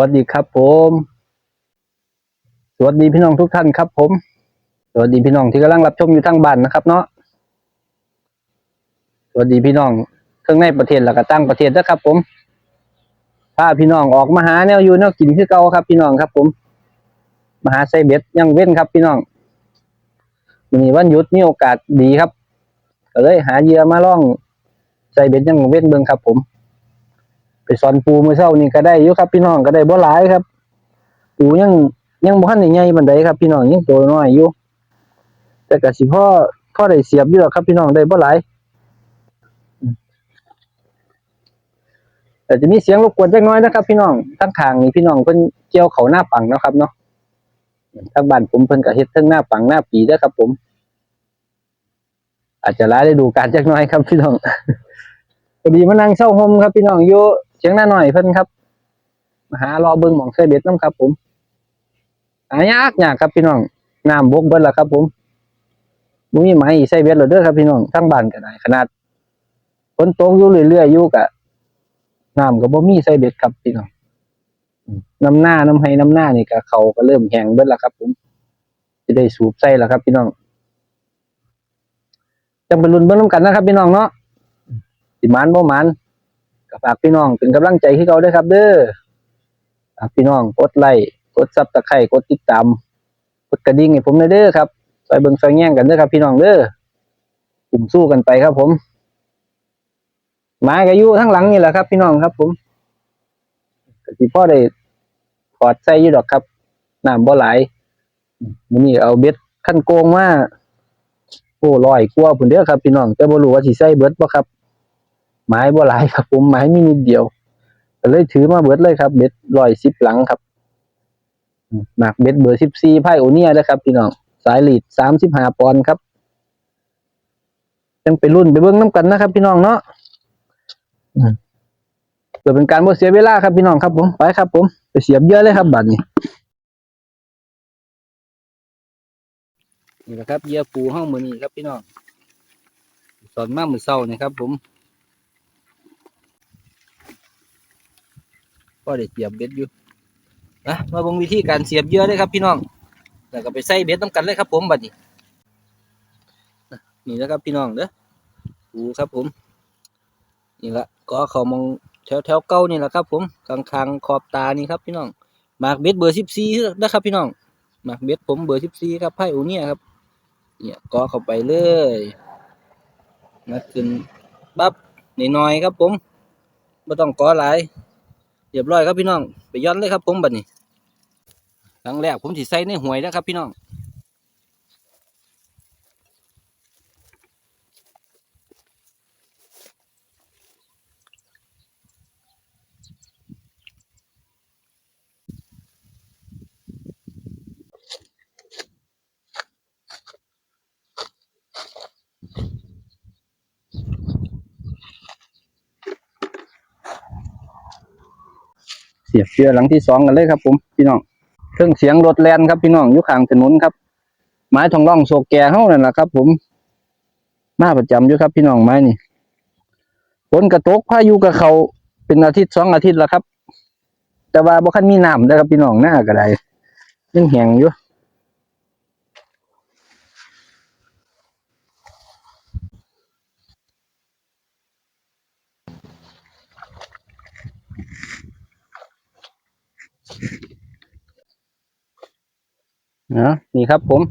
วัสดีครับผม สวัสดีพี่น้องทุกท่านครับ ผม สวัสดีพี่น้องที่กำลังรับชมอยู่ทางบ้านนะครับเนาะ สวัสดีพี่น้องทั้งในประเทศและก็ต่างประเทศนะครับ ผมพาพี่น้องออกมาหาแนวอยู่แนวกินคือเก่าครับ พี่น้องครับ ผมมาหาไซเบ็ดยังเว้นครับ พี่น้องวันนี้วันหยุดมีโอกาสดีครับก็เลยหาเหยื่อมาล่องไซเบ็ดยังเว้นเบิ่งครับ ผม ไปสอนปูเมื่อเช้านี่ก็ได้อยู่ครับ พี่น้องก็ได้บ่หลายครับ ปูยังยังบ่ทันได้ใหญ่ปานใดครับ พี่น้องยังตัวน้อยอยู่แต่ก็สิพ่อพ่อได้เสียบอยู่หรอกครับพี่น้องได้บ่หลายอืมแต่จะมีเสียงรบกวนจักน้อยนะครับพี่น้องทั้งข้างนี่พี่น้องเพิ่นเกี่ยวเขาหน้าปังนะครับเนาะทางบ้านผมเพิ่นก็เฮ็ดทั้งหน้าปังหน้าปีเด้อครับ ผม อาจจะหลายได้ดูการจักน้อยครับ พี่น้องพอดีมานั่งเช่าโฮมครับพี่น้องอยู่ เชียงหน้าหน่อยเพิ่นครับมาหารอเบิ่งหมองเสเบ็ดน้ำครับ ผมหายากยากครับพี่น้องน้ำบกเบิดแล้วครับ ผมบ่มีไหมใส่เบ็ดแล้วเด้อครับพี่น้องทั้งบ้านก็ได้ขนาดฝนตกอยู่เรื่อยๆอยู่กะน้ำก็บ่มีใส่เบ็ดครับพี่น้องน้ำหน้าน้ำให้น้ำหน้านี่ก็เขาก็เริ่มแห้งเบิดแล้วครับ ผมจะได้สูบใส่ล้วครับ พี่น้องจังไปลุ้นเบิ่งนํกันนะครับ พี่น้องเนาะสิมันบ่มัน ก็ฝากพี่น้องเป็นกำลังใจให้เขาด้วยครับ เด้อฝากพี่น้องกดไลค์กดซับตะไคร้กดติดตามกดกระดิ่งให้ผมหน่อยเด้อครับซอยเบิ่งซอยแย่งกันเด้อครับ พี่น้องเด้อกลุ่มสู้กันไปครับ ผมมาก็อยู่ทั้งหลังนี่แหละครับ พี่น้องครับ ผมก็สิพ่อได้ถอดใส่ยู่ดอกครับน้ำบ่ไหลมื้อนี้เอาเบ็ดขั้นโกงมาโอ้ร้อยกว่าพุ่นเด้อครับ พี่น้องแต่บ่รู้ว่าสิใส่เบิดบ่ครับ ไม้บ่หลายครับ ผมไม้มีนิดเดียวก็เลยถือมาเบิดเลยครับ เบ็ดร้อยสิบหลังครับอืมหนักเบ็ดเบอร์สิบสี่ไพ่โอเนียนะครับ พี่น้องสายลีดสามสิบห้าปอนด์ครับยังไปรุ่นไปเบิ้งน้ำกันนะครับ พี่น้องเนาะเพื่อเป็นการบ่เสียเวลาครับพี่น้องครับ ผมไปครับ ผมไปเสียบเยอะเลยครับบัดนี้นี่แหละครับเยื่อปูห้องมือนี้ครับพี่น้องสอนมากมือเศร้านี่ครับผม ก็ได้เสียบเบ็ดอยู่นะมาเบิ่งวิธีการเสียบเยื่อเลยครับพี่น้องแล้วก็ไปใส่เบ็ดน้ำกันเลยครับ ผมบัดนี้นี่นะครับพี่น้องเด้อดูครับผม นี่ละก็เขามองแถวแถวเก้านี่แหละครับ ผมกลางคางขอบตานี่ครับ พี่น้องหมากเบ็ดเบอร์สิบสี่นะครับพี่น้องหมากเบ็ดผมเบอร์สิบสี่ครับไพ่โอเนี่ยครับ เนี่ยก็เข้าไปเลยนะขึ้นปั๊บน้อยๆครับผมไม่ต้องก่อหลาย เรียบร้อยครับพี่น้อง ไปย้อนเลยครับผมบัดนี้หลังแรกผมสิใส่ในหวยนะครับพี่น้อง สียบเชือหลังที่สองกันเลยครับ ผมพี่น้องเครื่องเสียงรถแลนครับพี่น้องอยู่ข้างถนนครับ ไม้ทองร่องโซแกเฮานั่นแหละครับ ผมมาประจำอยู่ครับ พี่น้องไม้นี่ฝนกระตกพายุกระเขาเป็นอาทิตย์สองอาทิตย์แล้วครับ แต่ว่าบ่คันมีน้ำนะครับพี่น้องหน้าก็ได้ยังแห้งอยู่ นะนี่ครับผม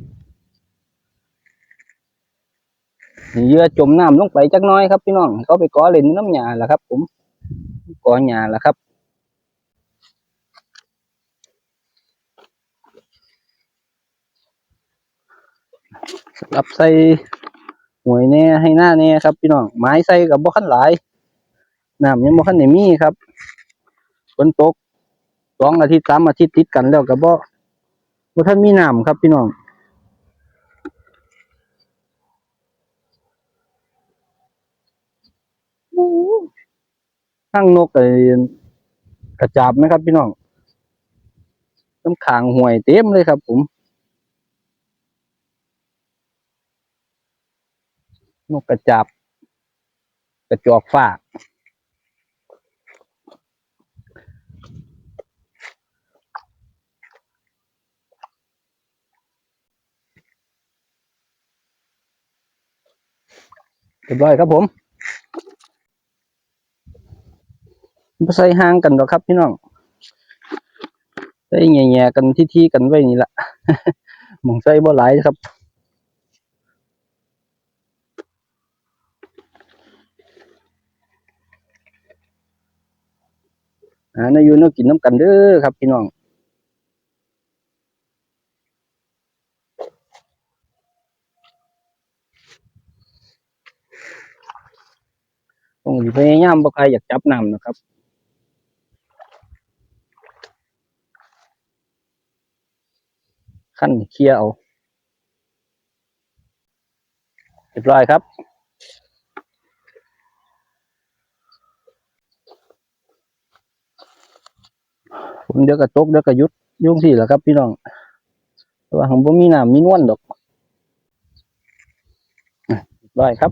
เยื่อจมน้ำลงไปจักน้อยครับพี่น้องเขาไปก่อเล่นน้ำหยาแหละครับ ผมก่อหยาแหละครับรับใส่หวยแน่ให้หน้าแน่ครับพี่น้องไม้ใส่กับบ่คันหลายน้ำยังบ่คันได้มีครับฝนตกสองอาทิตย์สามอาทิตย์ติดกันแล้วกับบ่ บ่าทันมีน้ำครับพี่น้องตั้งนกไอ้กระจาบไหมครับพี่น้องน้ำขางห่วยเต็มเลยครับ ผมนกกระจาบกระจอกฟ้า เรียบร้อยครับผมใส่ห่างกันหรอกครับพี่น้องใส่แง่ๆกันที่ๆกันไว้นี่ละหมองใส่บ่หลายครับอ่านอยู่นกินน้ำกันเด้อครับพี่น้องต้องสิ พยายามบ่ใครอยากจับน้ำนะครับขั้นเคลียร์เอาเรียบร้อยครับผมเดี๋ยวก็ตกเดี๋ยวก็หยุดยุ่งสี่แหละครับ พี่น้องแต่ว่าผมบ่มีน้ำมีนวลดอกอะเรียบร้อยครับ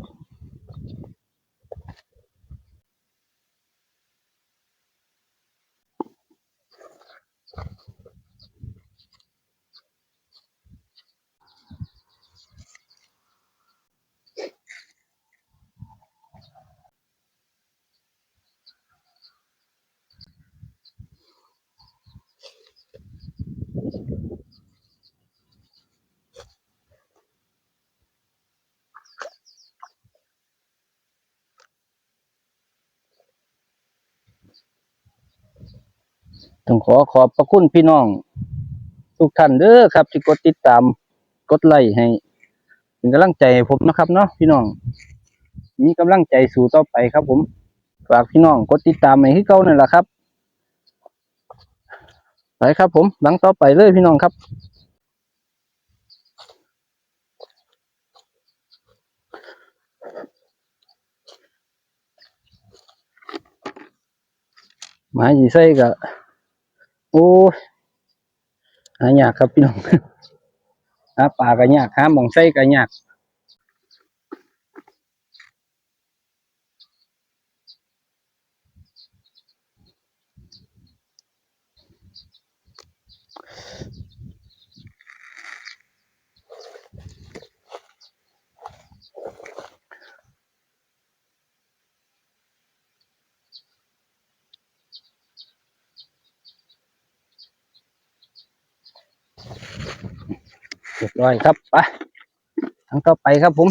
ต้องขอขอบพระคุณพี่น้อง ทุกท่านเด้อครับ ที่กดติดตามกดไลค์ให้เป็นกำลังใจให้ผมนะครับเนาะพี่น้อง มีกำลังใจสู่ต่อไปครับ ผมฝากพี่น้องกดติดตามให้คือเก่านั่นแหละครับไปครับ ผมหลังต่อไปเลยพี่น้องครับหมายีใส่ก็ โอ้ยหายากครับพี่น้องหาปลาก็ยากหาหมองไส้ก็ยาก เรียบร้อยครับไปทางต่อไปครับผม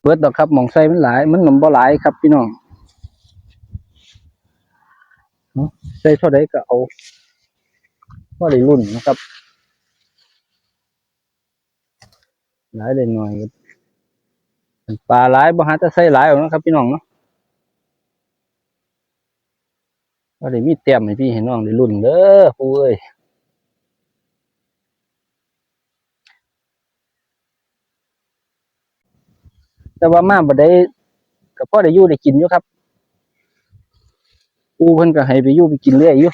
เบิดดอกครับมองใส่มันหลาย มันหนมบ่หลายครับพี่น้องใส่เท่าใดก็เอาก็ได้รุ่นนะครับ หลายได้หน่อยครับ ปลาหลายบ่หาจะใส่หลายออกนะครับพี่น้องเนาะก็ได้มีเตียมให้พี่เห็นน้องได้รุ่นเด้อปูเอ้ยแต่ว่ามาบ่ได้กับพ่อได้อยู่ได้กินอยู่ครับ ปูเพิ่นก็ให้ไปอยู่ไปกินเรื่อยอยู่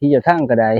ที่จะทั้งก็ได้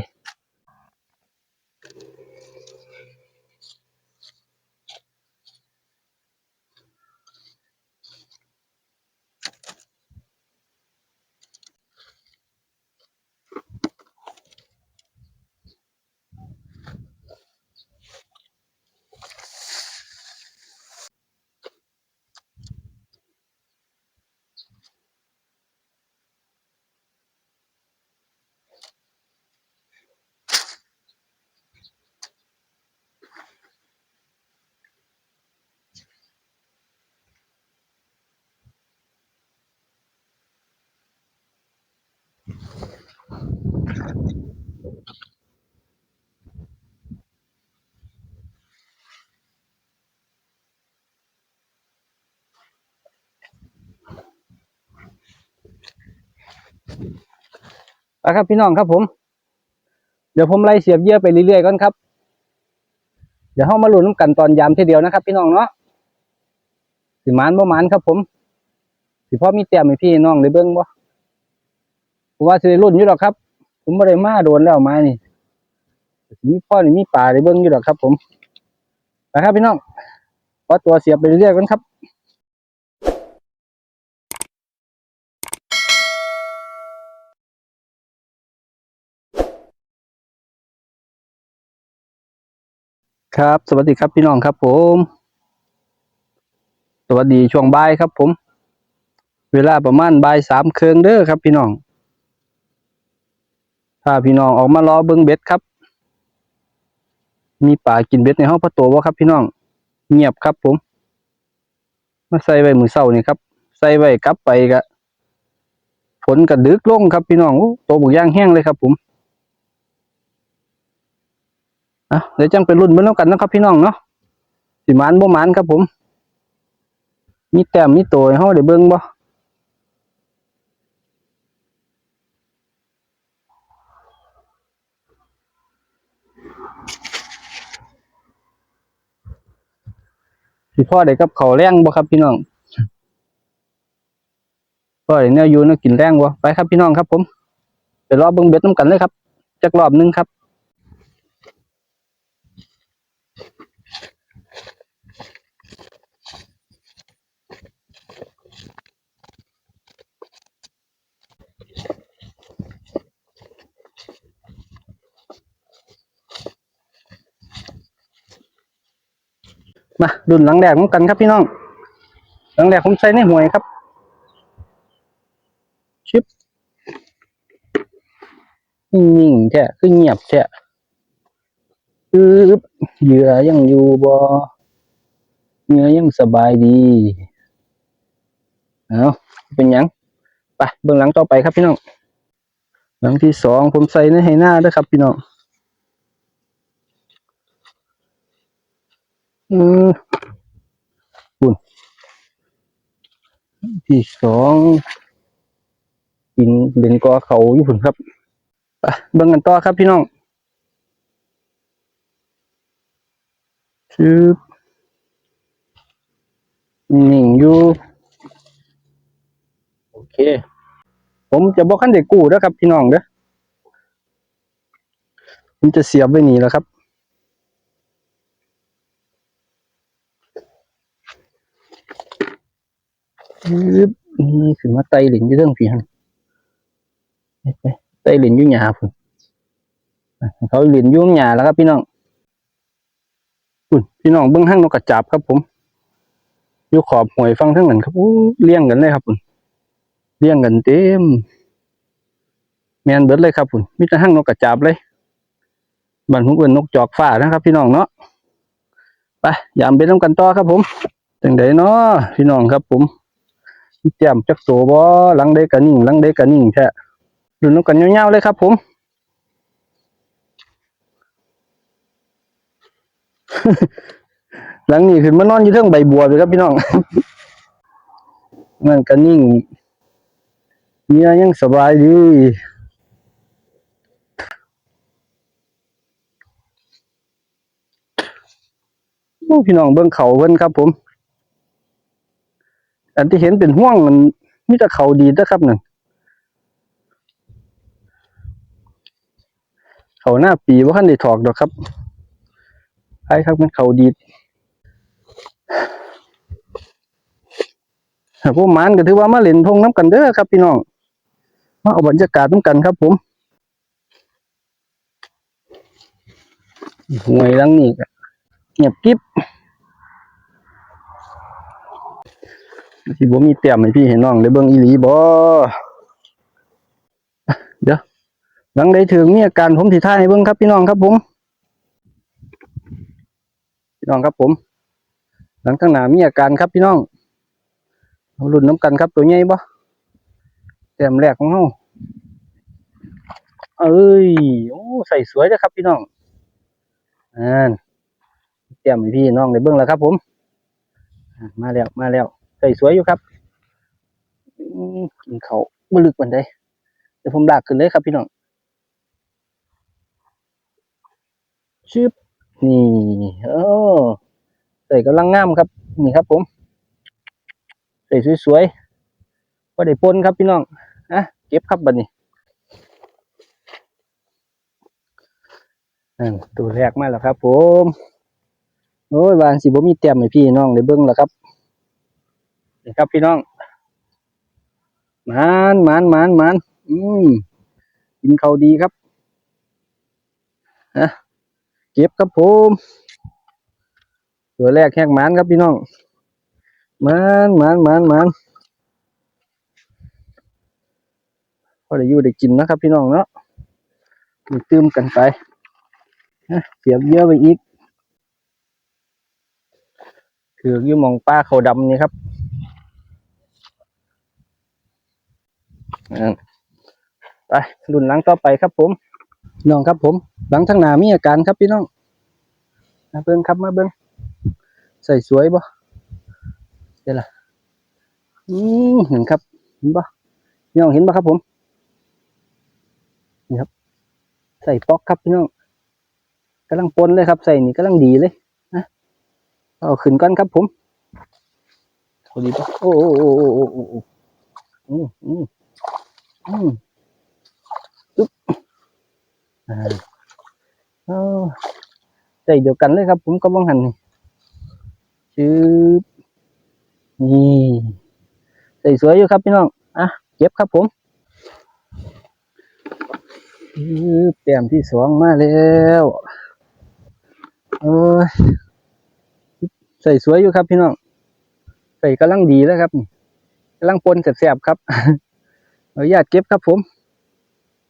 อะครับพี่น้องครับผม เดี๋ยวผมไล่เสียบเยื่อไปเรื่อยๆก่อนครับ เดี๋ยวเฮามาลุ้นกันตอนยามทีเดียวนะครับ พี่น้องเนาะสิมานบ่หมานครับ ผม สิพ่อมีแต้มให้พี่น้องได้เบิ่งบ่ผมว่าสิได้ลุ้นอยู่ดอกครับ ผมบ่ได้มาโดนแล้วมานี่มีพ่อนี่มีป่าได้เบิ่งอยู่ดอกครับ ผมนะครับพี่น้องขอตัวเสียบไปเรื่อยๆก่อนครับ ครับ สวัสดีครับพี่น้องครับ ผม สวัสดีช่วงบ่ายครับ ผม เวลาประมาณบ่ายสามเครึ่งเด้อครับ พี่น้องถ้าพี่น้องออกมารอเบิ้งเบ็ดครับ มีป่ากินเบ็ดในห้องพระตัวบ่ครับ พี่น้อง เงียบครับ ผม มาใส่ไว้มือเศร้านี่ครับ ใส่ไว้กลับไปกะฝนกระดึกลงครับพี่น้องโตบุกย่างแห้งเลยครับ ผม อะเดี๋ยวจังไปรุ่นเบิ่งนำกันนะครับพี่น้องเนาะสิมานบ่มานครับผม มีแต้มมีตัวให้เฮาได้เบิ่งบ่สิพ่อได้กับเขาแรงบ่ครับพี่น้องพ่อได้แนวอยู่นวกินแรงบ่ไปครับพี่น้องครับผมไปรอเบิ่งเบ็ดนํกันเลยครับจักรอบนึงครับ มารุ่นหลังแรกของกันครับพี่น้อง หลังแรกผมใช้ในหวยครับ ชิปนิ่งแท้คือเงียบแท้อืบเหยื่อยังอยู่บ่เหยื่อยังสบายดีเอาเป็นยังไปเบื้องหลังต่อไปครับพี่น้อง หลังที่สองผมใส่ในให้หน้าด้วยครับพี่น้อง อืมที่สองกินเด่นกอเขาอยู่พุ่นครับไปเบิ่งกันต่อครับพี่น้องชืบนิ่งอยู่โอเค ผมจะบอกขั้นเด็กกู้เด้อครับพี่น้องเด้อผมจะเสียบไว้นี่แหล้วครับ ชืบนี่ขึ้นมาไต่หลินอยู่เรื่องพี่ฮันไปไต่หลินอยู่หยาพุ่นเขาหลินอยู่หยาแล้วครับพี่น้องพุ่นพี่น้องเบิ้องห้างนกกระจาบครับ ผมอยู่ขอบหวยฟังทั้งนั้นครับอู้เลี้ยงกันเลยครับพุ่นเลี้ยงกันเต็มแมนเบิดเลยครับพุ่นมีแต่ห้างนกกระจาบเลยบันหุกเอินนกจอกฟ้านะครับ พี่น้องเนาะไปยามไปน้ำกันต่อครับ ผมจังไดเนาะพี่น้องครับผม แจ่มจักโตบ่หลังได้กะนิ่งหลังได้กะนิ่งแท้ดูนำกันยาๆเลยครับผมหลังนี้ขึ้นมานอนอยู่เทิงใบบัวเลยครับพี่น้องมันกะนิ่งเมียยังสบายดีพี่น้องเบิ่งเขาเพิ่นครับผม อันที่เห็นเป็นห่วงมันมีแต่เขาดีนะครับหนั่นเขาหน้าปีว่าขั้นได้ถอกดอกครับไอ้ครับมันเขาดีแต่พวกมันก็ถือว่ามาเล่นทงน้ำกันเด้อครับพี่น้องมาเอาบรรยากาศน้ำกันครับผมห่วยหลังนี่เงียบกิ๊บ สิบ่มีเต็มให้พี่ให้น้องได้เบิ่งอีหลีบ่เดี๋ยวหลังใดถึงมีอาการผมสิท่ายให้เบิ่งครับพี่น้องครับผมพี่น้องครับผม หลังข้างหน้ามีอาการครับพี่น้องเอารุ่นน้ำกันครับตัวใหญ่บ่แต้มแรกของเฮาเอ้ยโอ้ใส่สวยเด้อครับพี่น้องอ่าแต้มให้พี่น้องได้เบิ่งแล้วครับผม มาแล้วมาแล้ว ใส่สวยอยู่ครับอืมกินเขาบ่ลึกปานใดเดี๋ยวผมลากขึ้นเลยครับพี่น้องชึบนี่โอ้ใส่กำลังงามครับ นี่ครับ ผมใส่สวยๆก็ได้ปนครับพี่น้องอะเก็บครับบัดนี้ตัวแรกมาแล้วครับ ผม โอ้ยวานสิบ่มีเต็มให้พี่น้องได้เบิ่งแล้วครับ นี่ครับพี่น้องมานมานมานมานอืมกินเขาดีครับนะเก็บครับผมตัวแรกแหกหมานครับพี่น้องมานมานมานมานพอได้อยู่ได้กินนะครับ พี่น้องเนาะมีตื้มกันไปนะเสียบเยอะไปอีกคือยี่มองป้าเขาดำนี่ครับ อ่า ไปรุ่นหลังต่อไปครับ ผมน้องครับผม หลังทางหนามีอาการครับพี่น้องมาเบิ้งครับมาเบิ้งใส่สวยบ่เดี๋ยวล่ะอืมเห็นครับเห็นบ่พี่น้องเห็นบ่ครับผมนี่ครับ ใส่ป๊อกครับพี่น้องกำลังปนเลยครับ ใส่นี่กำลังดีเลยนะเอาขึ้นก่อนครับผมเอดีป่ะโอ้โอ้โอ้โอ้โอ้โอ้โอ้อืมอืม อืมปึ๊บอ่าเอาใจเดียวกันเลยครับ ผมก็บังหันนี่ชืบนี่ใส่สวยอยู่ครับพี่น้องอะเก็บครับผมชืบแต้มที่สองมาแล้วเอ้ยใส่สวยอยู่ครับพี่น้องใส่กำลังดีแล้วครับกำลังปนแสบๆครับ อนุญาตเก็บครับผม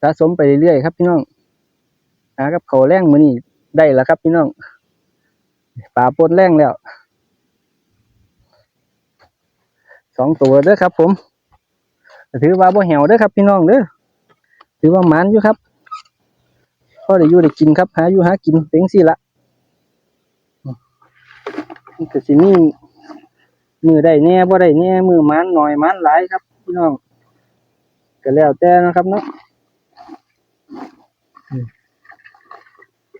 สะสมไปเรื่อยๆครับ พี่น้องหากับเขาแรงมือนี่ได้แล้วครับ พี่น้องปลาปนแรงแล้วสองตัวเด้อครับ ผม ถือว่าบ่เหี่ยวเด้อครับ พี่น้องเด้อถือว่าหมันอยู่ครับพอได้อยู่ได้กินครับ หาอยู่หากินเป็นสิละนี่ก็สิมีมือได้แน่บ่ได้แน่มือหมันหน่อยหมันหลายครับ พี่น้อง ก็แล้วแต่นะครับเนาะอืม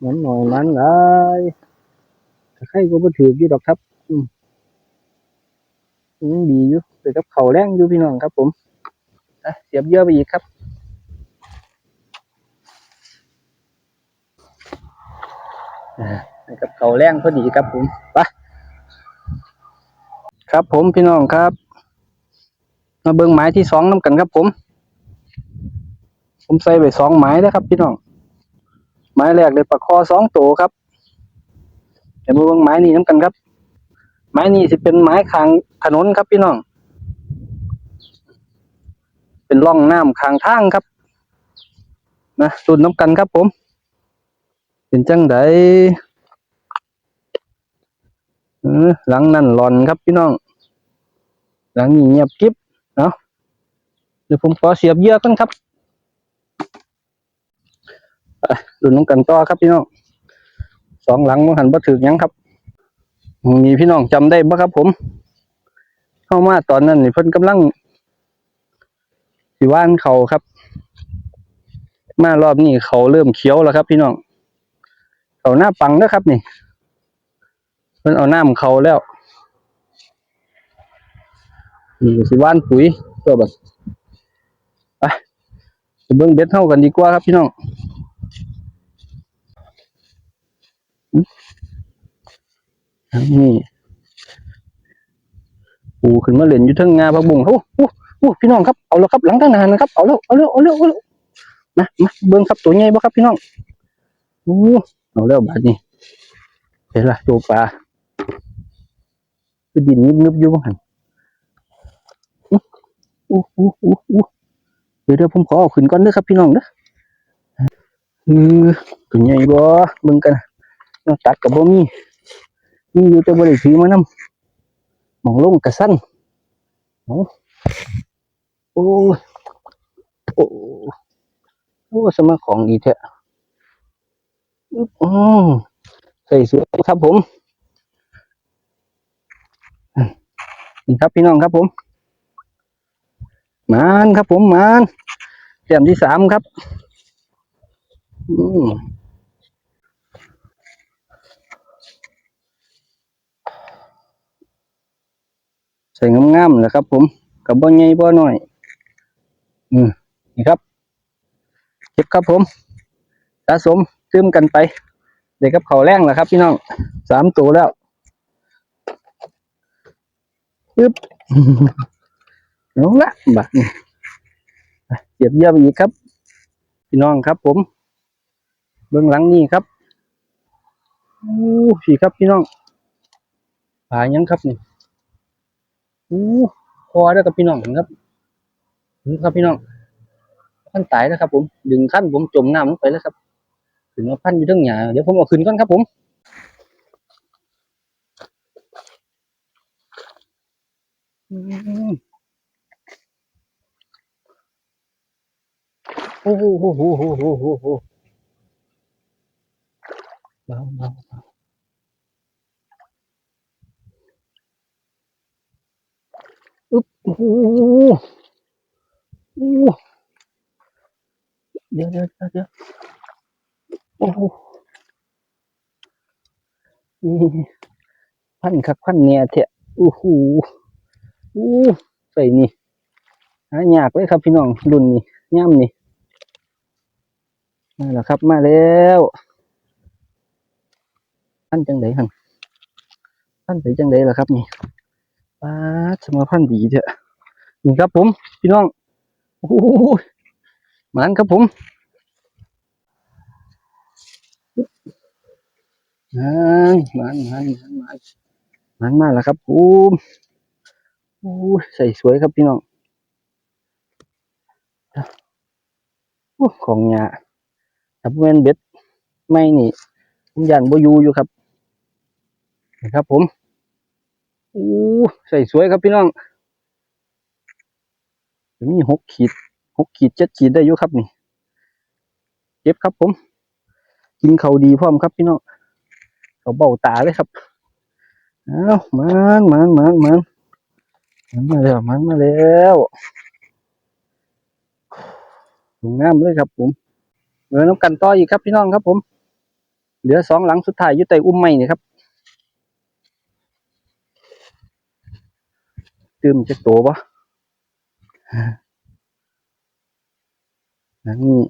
มันหน่อยมันหลายถ้าใครก็บ่ถืออยู่ดอกครับอืมยังดีอยู่แต่กับเขาวแรงอยู่พี่น้องครับ ผมอะเสียบเยอะไปอีกครับอ่าให้กับเขาวแรงพอดีครับผมไปครับผมพี่น้องครับ มาเบิ่งไม้ที่สองน้ำกันครับผม ผมใส่ไปสองไม้แล้วครับพี่น้องไม้แรกเลยปลาคอสองตัวครับเดี๋ยวมาเบิ่งไม้นี้น้ำกันครับ ไม้นี้สิเป็นไม้คางถนนครับพี่น้อง เป็นร่องน้ำคางทางครับนะสุดน้ำกันครับผม เป็นจังไดหลังนั่นหลอนครับพี่น้อง หลังนี้เงียบกิ๊บเนาะเดี๋ยวผมขอเสียบเยื่อกันครับ ดุนน้องกันต่อครับพี่น้องสองหลังมันหันบ่ถึกยังครับมีพี่น้องจำได้บ่ครับ ผม เข้ามาตอนนั้นนี่เพิ่นกำลังสิว่านเขาครับ มารอบนี้เขาเริ่มเขียวแล้วครับ พี่น้องเขาหน้าปังแล้วครับ นี่เพิ่นเอาน้ำเขาแล้วนี่สิว่านปุ๋ยตัวบัดไปเบิ่งเบ็ดเฮากันดีกว่าครับพี่น้องอืม อันนี่ปูขึ้นมาเล่นอยู่เทิงงาพักบุ้งโอ้โหโอ้พี่น้องครับเอาแล้วครับหลังทางนานนะครับเอาแล้วเอาแล้วเอาแล้วเอาแล้วมามาเบิ่งครับตัวใหญ่บ่ครับพี่น้องโอ้เอาแล้วบาดนี้เห็นละตัวปลาคือดินนึบๆอยู่บ่หั่นอู้อู้อู้อู้เดี๋ยวเดี๋ยวผมขอเอาขึ้นก่อนเด้อครับพี่น้องเด้อเออตัวใหญ่บ่เบิ่งกันน้ำตัดกับบ่มี มีอยู่แต่บ่ได้ถือมานำหมองลงกระสั้นโอ้โอ้โอ้โอ้สมาของดีแท้อือใส่สวยครับผมนี่ครับพี่น้องครับผมมานครับผมมานแต้มที่สามครับ อืม ใส่งามๆเลยครับ ผมกับบ่ใหญ่บ่น้อย อืมนี่ครับเก็บครับผมสะสมซึมกันไป เด็กกับเขาแรงแล้วครับ พี่น้องสามตัวแล้วปึ๊บเอาละบัดเหยียบเยี่ยมอีกครับ พี่น้องครับ ผม เบื้องหลังนี่ครับอู้สีครับพี่น้องปลายังครับนี่ อู้คอได้วกับพี่น้องครับครับพี่น้องขั้นตายแล้วครับ ผม ดึงขั้นผมจมน้ำลงไปแล้วครับ ถึงมาพันอยู่ทั้งหยาเดี๋ยวผมเอาขึ้นก่อนครับผมอืมโอ้โหโอ้โหโอ้โหโอ้โหเบาเบาเบาอึ๊บ โอ้โหโอ้โหเดี๋ยวเดี๋ยวเดี๋ยวเดี๋ยวโอ้โหพันคักพันเนี่ยเถอะโอ้โหโอ้ใส่นี่หายากเลยครับพี่น้องรุ่นนี้ย่ำนี่มาแล้วครับมาแล้วพันจังไดหันพันไปจังไดล่ะครับนี่ ป้าดสมาพันธุ์ดีเถอะนี่ครับผม พี่น้อง โอ้โหมานครับผมหมานหมานหมานหมานหมานหมานมาแล้วครับผมโอ้ยใส่สวยครับพี่น้องโอ้ของหยาถ้าบ่แมนเบ็ดไม่นี่ผมยันบอยู่อยู่ครับนี่ครับผม อ้ใส่สวยครับพี่น้องมีหกขีดหกขีดเจ็ดขีดได้อยู่ครับนี่เก็บครับผม กินเขาดีพร้อมครับพี่น้องเขาเบ้าตาเลยครับเอามันมันมันมันมันมาแล้วมันมาแล้วสวยงามเลยครับผมเหลือน้ำกันต่ออีกครับพี่น้องครับผม เหลือสองหลังสุดท้ายอยู่ใต้อุ้มไม้นี่ครับ ตื่มจะโตปะนั่นนี่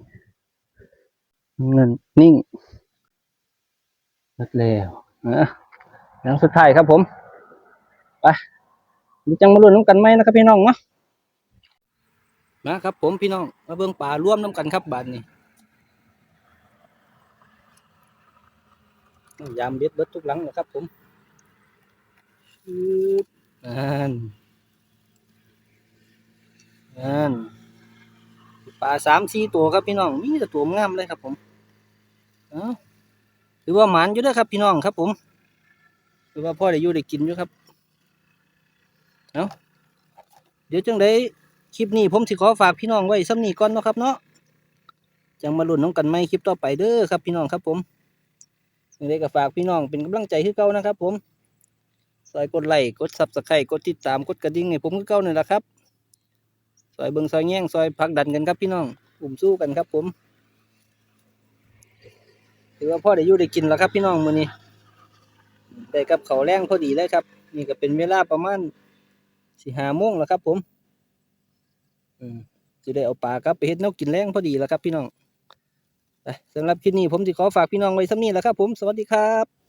นั่นนิ่งนัดแล้วนะหลังสุดท้ายครับผม ไปดูจังมาลุ้นน้ำกันไหมนะครับพี่น้องเนาะนะครับผมพี่น้อง มาเบิ่งป่าร่วมน้ำกันครับบาดนี้ยามเบ็ดเบิดทุกหลังนะครับผมชืบนั่ นั่นป่าสามสี่ตัวครับพี่น้องมีแต่ตัวงามเลยครับผมอถือว่าหมานอยู่ด้อครับพี่น้องครับผมถือว่าพ่อได้อยู่ได้กินอยู่ครับเอ้าเดี๋ยวจังไดคลิปนี้ผมสิขอฝากพี่น้องไว้ซ้ำนี้ก่อนเนาะครับเนาะจังมาลุ้นน้องกันไหมคลิปต่อไปเด้อครับพี่น้องครับผมยังไงก็ฝากพี่น้องเป็นกำลังใจให้เก่านะครับผมซอยกดไลค์กดซับสไครต์กดติดตามกดกระดิ่งให้ผมคือเก่านี่แหละครับ ซอยเบิงซอยแย่งซอยผักดันกันครับพี่น้องอุ่มสู้กันครับผมถือว่าพ่อได้ยู่ได้กินแล้วครับพี่น้องมื้อนี้ได้กับเขาแรงพอดีเลยครับ นี่ก็เป็นเวลาประมาณสิหาโมงแล้วครับ ผมอืมสิได้เอาปลากลับไปเฮ็ดนวกินแรงพอดีแล้วครับพี่น้องสำหรับคลิปนี้ผมสิขอฝากพี่น้องไว้สำนี้แล้วครับผมสวัสดีครับ